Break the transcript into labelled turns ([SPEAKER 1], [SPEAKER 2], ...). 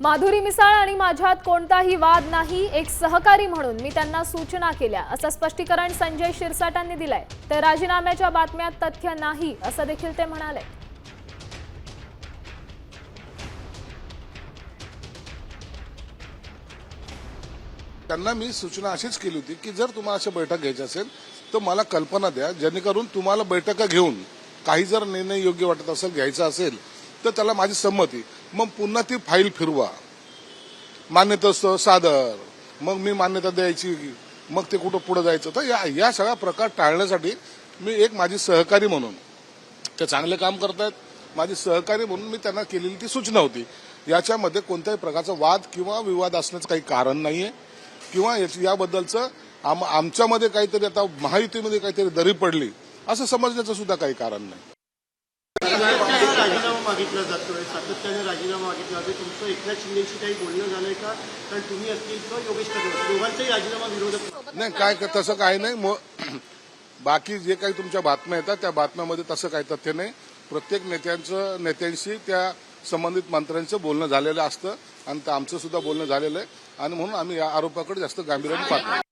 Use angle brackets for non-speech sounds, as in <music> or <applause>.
[SPEAKER 1] माधुरी मिसाळ आणि माझ्यात कोणताही वाद नाही एक सहकारी म्हणून मी त्यांना सूचना केल्या असं स्पष्टीकरण संजय शिरसाटांनी दिलंय. तर राजीनाम्याच्या बातम्यात तथ्य नाही असं देखील ते म्हणाले.
[SPEAKER 2] त्यांना मी सूचना अशीच केली होती की जर तुम्हाला अशा बैठक घ्यायची असेल तर मला कल्पना द्या जेणेकरून तुम्हाला बैठका घेऊन काही जर निर्णय योग्य वाटत असेल घ्यायचा असेल तर त्याला माझी संमती. मग पुन्हा ती फाईल फिरवा. मान्यता सादर. मग मी मान्यता द्यायची. मग ते कुठं पुढे जायचं? तर या या सगळा प्रकार टाळण्यासाठी मी एक माझी सहकारी म्हणून ते चांगले काम करतायत. माझी सहकारी म्हणून मी त्यांना केलेली ती सूचना होती. याच्यामध्ये कोणत्याही प्रकारचा वाद किंवा विवाद असण्याचं काही कारण नाहीये. किंवा याबद्दलचं आम आमच्यामध्ये काहीतरी आता महायुतीमध्ये काहीतरी दरी पडली असं समजण्याचं सुद्धा काही कारण नाही.
[SPEAKER 3] सातत्याने राजीनामा मागितला जातोय. सातत्याने राजीनामा मागितला जातोय. तुमचं एकनाथ शिंदेशी काही बोलणं झालंय का? कारण तुम्ही असतील किंवा योगेश ठाकरे दोघांचाही राजीनामा विरोधक
[SPEAKER 2] नाही काय तसं काही नाही. मग <clears throat> बाकी जे काही तुमच्या बातम्या येतात त्या बातम्यामध्ये तसं काही तथ्य नाही. प्रत्येक नेत्यांचं नेत्यांशी त्या संबंधित मंत्र्यांचं बोलणं झालेलं असतं. आणि ते आमचं सुद्धा बोलणं झालेलं आहे. आणि म्हणून आम्ही या आरोपाकडे जास्त गांभीर्याने पाहतो.